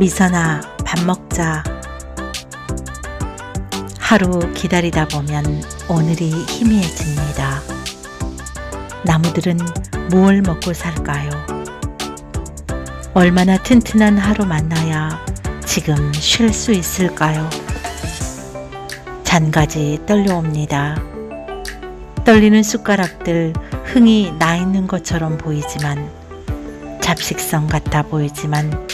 미선아, 밥 먹자. 하루 기다리다 보면 오늘이 희미해집니다. 나무들은 무얼 먹고 살까요? 얼마나 튼튼한 하루 만나야 지금 쉴 수 있을까요? 잔가지 떨려옵니다. 떨리는 숟가락들 흥이 나 있는 것처럼 보이지만 잡식성 같아 보이지만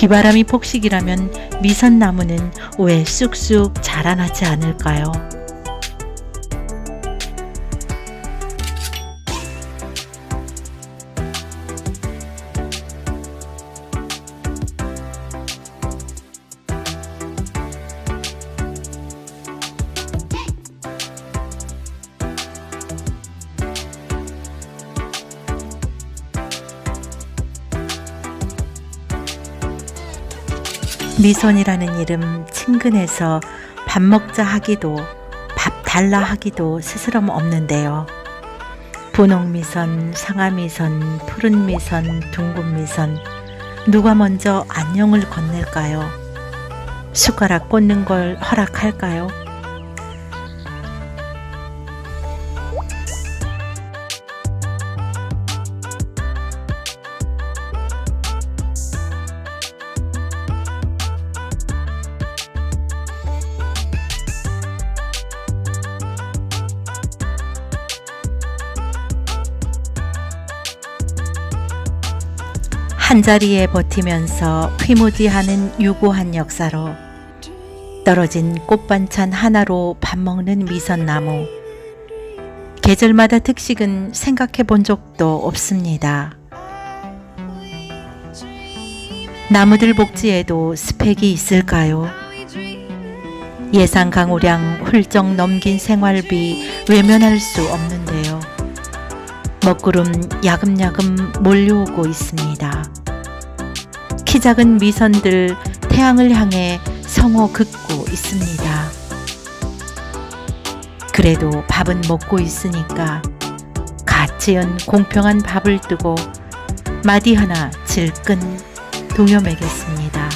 비바람이 폭식이라면 미선나무는 왜 쑥쑥 자라나지 않을까요? 미선이라는 이름 친근해서 밥 먹자 하기도 밥 달라 하기도 스스럼 없는데요. 분홍 미선, 상아 미선, 푸른 미선, 둥근 미선 누가 먼저 안녕을 건넬까요? 숟가락 꽂는 걸 허락할까요? 한자리에 버티면서 휘무디하는 유고한 역사로 떨어진 꽃반찬 하나로 밥 먹는 미선나무. 계절마다 특식은 생각해 본 적도 없습니다. 나무들 복지에도 스펙이 있을까요? 예상 강우량 훌쩍 넘긴 생활비 외면할 수 없는데요. 먹구름 야금야금 몰려오고 있습니다. 키 작은 미선들 태양을 향해 성호 긋고 있습니다. 그래도 밥은 먹고 있으니까 갓 지은 공평한 밥을 뜨고 마디 하나 질끈 동요 매겠습니다.